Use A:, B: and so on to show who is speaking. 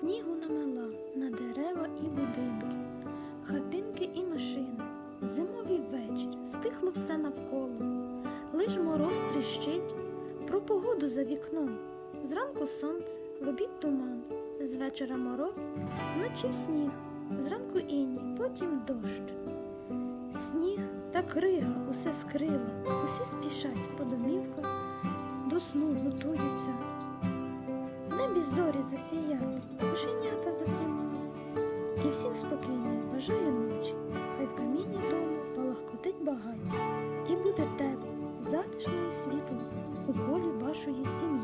A: Снігу намела на дерева і будинки, хатинки і машини. Зимовий вечір, стихло все навколо. Лиш мороз тріщить, про погоду за вікном. Зранку сонце, в обід туман, з вечора мороз, вночі сніг, зранку іній, потім дощ. Сніг та крига усе скрила, усі спішать по домівках, до сну готуються. І всім спокійної бажаю ночі, хай в камінні дому палахкотить багать, і буде тепло, затишно і світло у полі вашої сім'ї.